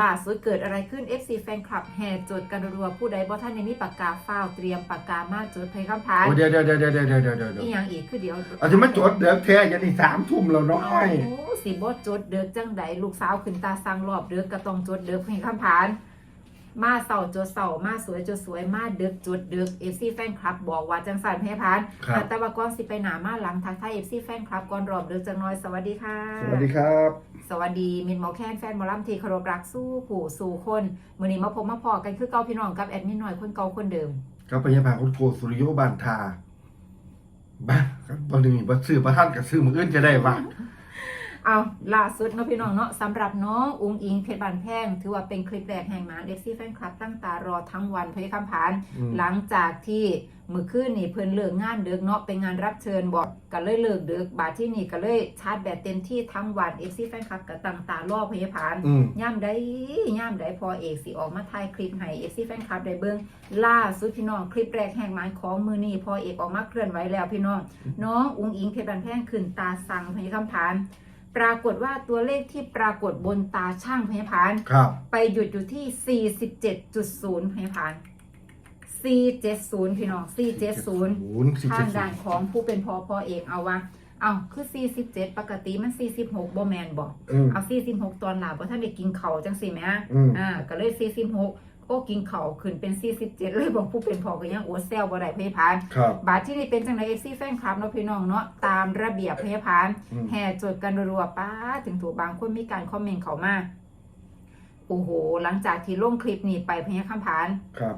ล่าสุดเกิดอะไรขึ้น FC แฟนคลับแห่จดกันรัวๆผู้ใดบ่ท่านในมีปากกาฟ้าวเตรียมปากกามาจดเพลงคำพานโอ้เดี๋ยวเดี๋ยวเดี๋ยวเดี๋ยวเดี๋ยวเดี๋ยวเดี๋ยวอีหยังอีกคือเดี๋ยวเอาจะมาจดเดี๋ยวแท้ยันนี่สามทุ่มแล้วน้อยโอ้สิบ่จดเด้อจังใดลูกสาวขึ้นตาสั่งรอบเด้อก็ต้องจดเด้อเพลงคำพาน มาเสาจดเสามาสวยจดสวยมาเด้อจดเด้อ FC แฟนคลับบอกว่าจังสันเพลงพานครับ แต่ว่าก่อนสิไปหนามาหลังทักทาย FC แฟนคลับก่อนรอบเด้อจังน้อยสวัสดีค่ะ สวัสดีครับ สวัสดีมินหมอแคนแฟนหมอลำทีเคารพรักสู้ผู้สู่คนมือนี้มาพบมาพอกันคือเก่าพี่น้องกับแอดมินหน่อยคนเก่าคนเดิม กับพยาบาลคุณโกสุริโยบานทาบ้าครับบริมีบัซื้อประท่านกับซื้อมืออื่นจะได้วะ เอาล่าสุดเนาะพี่น้องเนาะสำหรับน้องอุงอิงเพชรบานแพงถือว่าเป็นคลิปแรกแห่งหมาเอฟซีแฟนคลับตั้งตารอทั้งวันพยคำผาน อืม หลังจากที่มือคืนนี่เพิ่นเลิกงานเดึกเนาะเป็นงานรับเชิญบอกก็เลยเลิกเดึกบาดที่นี่ก็เลยชาร์จแบตเต็มที่ทั้งวันเอฟซีแฟนคลับก็ตั้งตารอพยาผาน อืม ย่ำได้ย่ำได้พอเอกสิออกมาถ่ายคลิปให้เอฟซีแฟนคลับได้เบิ่งล่าสุดพี่น้องคลิปแรกแห่งหมายของมือนี้พอเอกออกมาเคลื่อนไหวแล้วพี่น้อง น้องอุงอิงเพชรบันแพงขึ้นตาสั่งพยาคำผาน ปรากฏว่าตัวเลขที่ปรากฏบนตาช่างพยาผานครับ ไปหยุดอยู่ที่ 47.0พยาผาน470 พี่น้อง 470ศูนย์สี่ทาเจ็งดศูด้านนย์ของผู้เป็นพอพอเอกเอาว่า เอาคือ 47 ปกติมัน 46บ่แมนบ่อืมเอา 46 ตอนหลับว่าท่านได้กินเขาวจังสิแหมอืมอ่าก็เลย 46 โอ้กินเขาวขึ้นเป็น 47 เลยบอกผู้เป็นพอก็ยังโอ้แซวบ่ได้พยาผานครับ บาทที่นี่เป็นจังไดเอฟซีแฟนคลับเนาะพี่น้องเนาะตามระเบียบพยาพาน อืม แห่จดกันรัวๆป้าถึงถูกบางคนมีการคอมเมนต์เขามาโอ้โห หลังจากที่ลงคลิปนี้ไปพยาคำพาน ครับ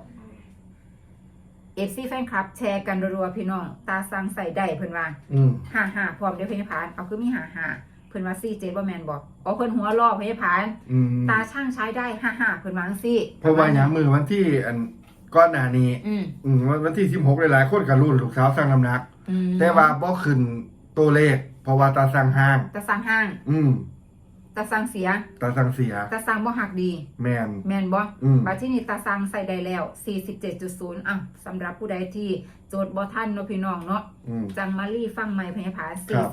เอฟซีแฟนคลับ แชร์กันรัวๆพี่น้อง ตาสังใส่ได้เพิ่นว่าอืมฮ่าฮ่าพร้อมเดี๋ยวพยาพาน เอาคือมีฮ่าฮ่าเพิ่นว่าซีเจบ่แมนบอก อ๋อเพิ่นหัวลอกพยาพานอืมตาช่างใช้ได้ฮ่าฮ่าเพิ่นวาจังซี่เพราะว่าอย่างมือวันที่อันก้อนหน้านี้อืมอืมวันวันที่สิบหกหลายๆคนกับรุ่นลูกสาวสร้างน้ำหนัก อืมแต่ว่าบ่ขึ้นตัวเลข เพราะว่าตาสั่งห้าง ตาสังห้าง อืม ตาสังเสีย ตาสั่งเสีย ตาสังบ่หักดี แมน แมนบ่อืม บัตรที่นี่ตาซังใส่ได้แล้ว 47.0อะสำหรับผู้ใดที่โจทย์บ่ทันเนาะพี่น้องเนาะ อืม จังมารีฟังใหม่พยาผาครับ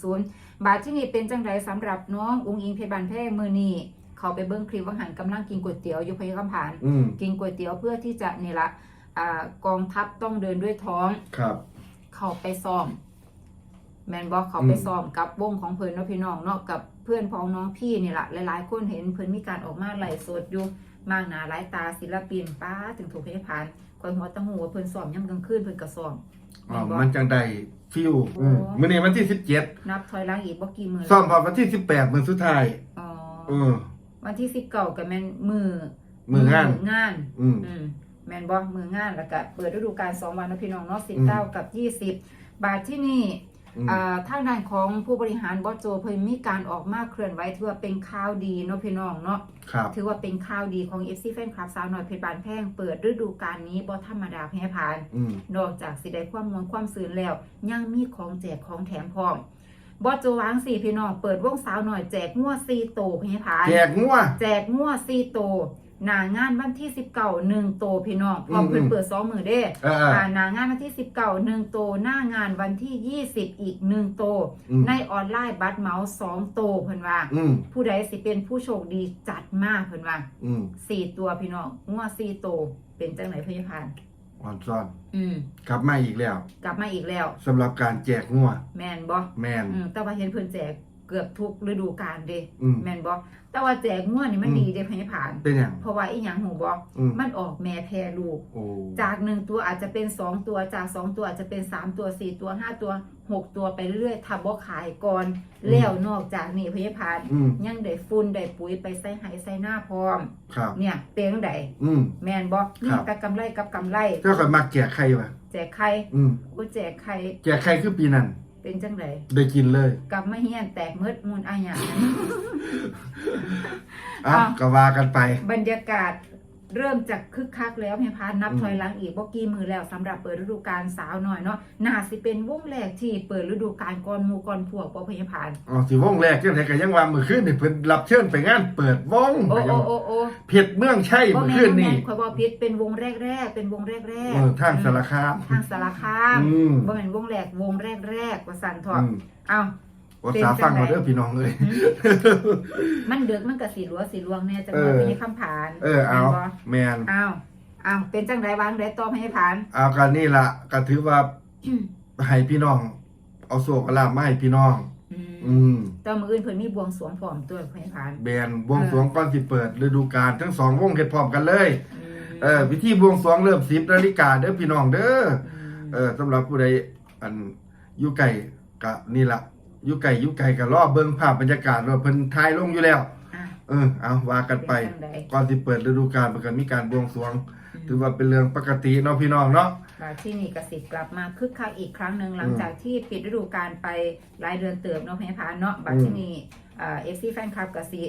47.0 บาทที่นี่เป็นจังไดสำหรับน้องอุ้งอิงเพชรบานแพงมื้อนี้เขาไปเบิ่งคลิปว่าหันกำลังกินก๋วยเตี๋ยวอยู่พยาคำผาน อืม กินก๋วยเตี๋ยวเพื่อที่จะนี่ละอ่ากองทัพต้องเดินด้วยท้อง ครับ เขาไปซ้อม แมนบอกเขาไปอืม ซ้อมกับวงของเพิ่นเนาะพี่น้องเนาะกับเพื่อนพ้องน้องพี่นี่แหละหลายๆคนเห็นเพิ่นมีการออกมาไล่สดอยู่มากหนาหลายตาศิลปินป้าถึงถูกให้ผ่านคอยหัวตะหูว่าเพิ่นซ้อมย่ำกลางคืนเพิ่นก็ซ้อมอ๋อแม่นบ่มันจังได้ฟิลอืมโอ้มื้อนี้วันที่สิบเจ็ดนับถอยหลังอีกบ่กี่มื้อซ่อมพอวันที่สิบแปดมื้อสุดท้ายอ๋อเออวันที่สิบเก้าก็แม่นมือมื้องานงาน อืมอืมแม่นบ่มืองานแล้วก็เปิดฤดูกาลสองวันเนาะพี่น้องเนาะอืม19กับ20บาทที่นี่อืมอ่า ทางด้านของผู้บริหารบอสโจเพิ่นมีการออกมาเคลื่อนไหวถือว่าเป็นข่าวดีเนาะพี่น้องเนาะครับถือว่าเป็นข่าวดีของ FC แฟนคลับสาวน้อยเพชรบานแพงเปิดฤดูกาลนี้บ่ธรรมดาแพ้ผ่านอืมนอกจากสิได้ความมวลความซื่นแล้ว ยังมีของแจกของแถมพร้อมบอสโจวางสี่พี่น้องเปิดวงสาวหน่อยแจกงัวซีโตแพ้ผ่าน แจกงัวแจกงัวซีโต หนางานวันที่19หนึ่งโตพี่น้องพร้อมอืมเพิ่นเปิดสองมือเด้เอออ่าหนางานวันที่19หนึ่งโตหน้างานวันที่20อีกหนึ่งโตอืมในออนไลน์บัตรเหมาสองโตเพิ่นว่าอืมผู้ใดสิเป็นผู้โชคดีจัดมากเพิ่นว่าอืมสี่ตัวพี่น้องงัวสี่โตเป็นจังไหนพยาพานอ่อนซ่อนอืมกลับมาอีกแล้ว กลับมาอีกแล้วสำหรับการแจกงัวแมนบ่แมนอืมแต่ว่าเห็นเพิ่นแจก เกือบทุกฤดูกาลเด้อืม แมนบ่แต่ว่าแจกงัวนี่มันอืม ดีเด้พยาพาน เป็นอย่างเพราะว่าอีหยังหูบ่อืมมันออกแม่แพรลูก โอ้จากหนึ่งตัวอาจจะเป็นสองตัวจากสองตัวอาจจะเป็นสามตัวสี่ตัวห้าตัวหกตัวไปเรื่อยๆถ้าบ่ขายก่อนแล้วนอกจากนี้พยาพาน อืมยังได้ฝุ่นได้ปุ๋ยไปใส่ไหใส่หน้าพร้อม ครับ เนี่ยเป็นจังไดอืม แม่นบ่คนี่รับ กับกำไรกับกำไรเจ้าก็มักแจกใครวะแจกไข่อืม กูแจกไข่แจกใครคือปีนั้น เป็นจังไดได้กินเลย กลับมาเฮียนแตกเมิดมูลอาหยังอะอะก็ว่ากันไป บรรยากาศ เริ่มจากคึกคักแล้วเพียพานนับอืมถอยหลังอีกบ่กี่มือแล้วสำหรับเปิดฤดูกาลสาวหน่อยเนาะน่าสิเป็นวงแรกที่เปิดฤดูกาลก่อนหมู่ก่อนพวกบ่เพียพานอ๋อสิวงแรกจังไดก็ยังว่ามื้อคืนนี่เพิ่นรับเชิญไปงานเปิดวงโอ้โอ้โอ้โอ้เพชรเมืองชัยบ่มื้อแม่คืนนบ่แม่นี่นข่อยบ่ผิดเป็นวงแรกๆเป็นวงแรกเออทางสารคามทางสารคามอืมบ่แม่นวงแรกวงแรกๆว่าสั่นทอดอืมเอา ว่าสาฟังมาเด้อพี่น้องเลย มันเดือกมันก็สีลัวสีลวงเนี่ยจะเอมาอพี่คำผาน เออเอาแม่นบ่แมนอ้าวอ้าวเป็นจังไดวางได้ต่อพี่ผานเอากันนี่ล่ะก็ถือว่าให้พี่น้อง เอาโศกลาบมาให้พี่น้อง อืมอืมต่อมืออื่นเพิ่นมีบวงสรวงพร้อมตัวพี่ผานแบนบวงสรวงก่อนสิเปิดฤดูกาลทั้งสองวงเฮ็ดพร้อมกันเลยอืมเออพิธีบวงสรวงเริ่ม10นาฬิกาเด้อพี่น้องเด้อมเออสำหรับผู้ใดอันอยู่ไกลก็นี่ล่ะ อยู่ไกลอยู่ไกลก็รอเบิ่งภาพบรรยากาศว่าเพิ่นถ่ายลงอยู่แล้ว อะ เออเอาว่ากันไปเป็นจังใด ก่อนสิเปิดฤดูกาลมันก็มีการบวงสรวงอืมถือว่าเป็นเรื่องปกติเนาะพี่น้องเนาะบาที่นี่กสิกลับมาคึกคักอีกครั้งหนึ่งหลังจากที่ปิดฤดูกาลไปหลายเดือนเติมเนาะพี่ผานเนาะบาที่นี่เอ่อฟซีแฟนคลับกสิ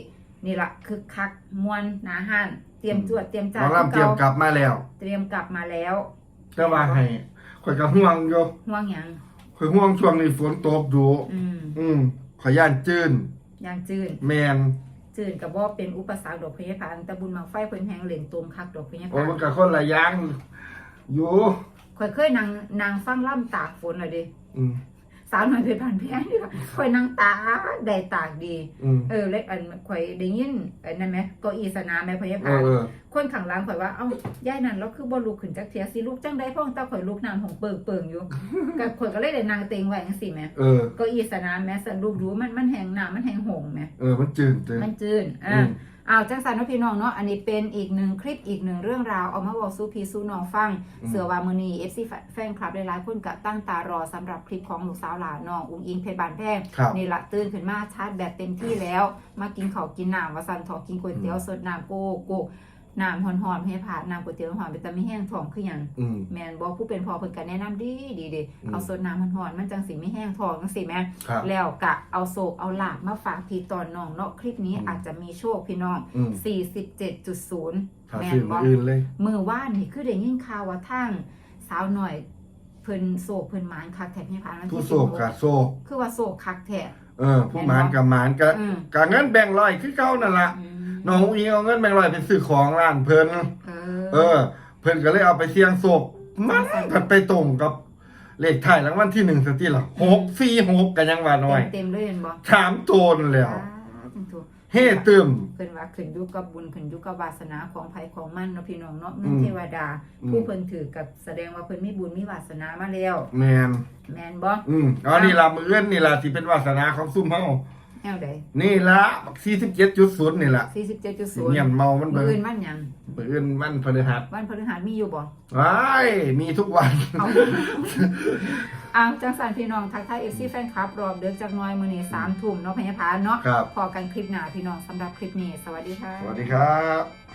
นี่ละคึกคักมวนหนาห้านเตรียมจวดเตรียมหจ่ามอลำเตรียมกลับมาแล้ว เตรียมกลับมาแล้วแต่ว่าให้ข่อยก็ห่วงอยู่ห่วงหยัง ข่อยห่วงช่วงนี้ฝนตกอยู่อืมอืมข่อยย่านจื้นยางจืน แมนจืนกับว่าเป็นอุปสรรคดอกพญาพานแต่บุญมังไฟเพิ่นแหงเหรียญตูมคักดอกพญาโอ้พานมันก็คนละอย่างอยู่ ข่อยเคยนางนางฟังล่ำตากฝนเลยดิอืม สาวหน่อยเพชรพันแพงนี่ค่ะข่อยนางตากได้ตากดี อืมเออเล็กอันข่อยได้ยินไอ้นั่นไหมเก็อีสนามไหมพญาเอพาอนเออคนขังหล้างข่อยว่าเอ้าย่ายนั่นเราคือบ่ลูกขึ้นจักเทียสิลูกจังได้พ่อตาข่อยลูกน้ำของเปิงเปิงอยู่ก็ข่อยก็เลยได้นางเต็งไว้จังซี่แหมเออเก็อีสนามแหมสันลูกดูมันมันแหงน้ำมันแหงหงแหมเออมันจืดจืดมันจืนอือ่าม อ้าวจังสันเนาะพี่น้องเนาะอันนี้เป็นอีกหนึ่งคลิปอีกหนึ่งเรื่องราวเอามาบอกสู้พี่สู้น้องฟังอืมเสือวามือนี FC แฟนคลับหลายๆคนกับตั้งตารอสำหรับคลิปของลูกสาวหลานน้องอุ้งอิงเพชรบานแพงครับนี่ละตื่นขึ้นมาชาร์จแบตเต็มที่แล้ว มากินข้าวกินน้ำวาสันทอกินก๋วยเตี๋ยวสดน้ำโกโก้ น้ำหอนๆให้ผ่านน้ำก๋วยเตี๋ยวหอนไปแต่ไม่แห้งท้องคือหยังอืม แมนบอกผู้เป็นพ่อเพิ่นก็แนะนำดีดีเด้อืม เอาสดน้ำหอนๆมันจังสิไม่แห้งท้องจังสิแม่ ครับ แล้วกะเอาโศกเอาหลาบมาฝากพี่ตอนน้องเนาะคลิปนี้อืม อาจจะมีโชคพี่น้อง อืม47.0ถ้าแม่ซื้อนบ่มาอื่นเลย มือว่านนี่คือได้ยินข่าวว่าทางสาวหน่อยเพิ่นโศกเพิ่นหมานคักแท้พี่พานวันผู้ที่โศกกับโศกคือว่าโศกคักแท้เออ ผู้หมานกับหมานก็อืมกะเงินแบ่งร้อยคือเก่านั่นล่ะ อืม น้องอุ้งอิงเอาเงินแบ่งร้อยไปซื้อของร้านเพิ่นเอเอออ เพิ่นก็เลยเอาไปเสี่ยงโศกมันผัดไปตรงกับเลขท้ายรางวัลที่หนึ่งสติล่ะหกสี่หกกันยังว่าน้อย เต็มๆเลยเห็นบ่ถามโตนแล้วอ่าจังตัวเฮ้ตึมเพิ่นว่าขึ้นอยู่กับบุญขึ้นอยู่กับวาสนาของไผของมันเนาะพี่น้องเนาะอืเงินมเทวดาอืมผู้เพิ่นถือกับแสดงว่าเพิ่นมีบุญมีวาสนามาแล้ว แมนแม่นบ่อืมอ๋อนี่ล่ะมือเอื้อนนี่ล่ะที่เป็นวาสนาของซุ่มเฮา แนวใดนี่ละ47.0นี่ล่ะ47.0เงียนเมามันมื้เบิ่องอื่นวันหยังมือเอื้อนมันพฤหัสวันพฤหัสมีอยู่บ่ว้ายมีทุกวัน เอาเอาจังสันพี่น้องทักทาย FC แฟนคลับรอบเดือกจากหน้อยมื้อนี้3ทุ่มเนาะพญาพานเนาะครับ พอกันคลิปหน้าพี่น้องสำหรับคลิปนี้สวัสดีค่ะ สวัสดีครับ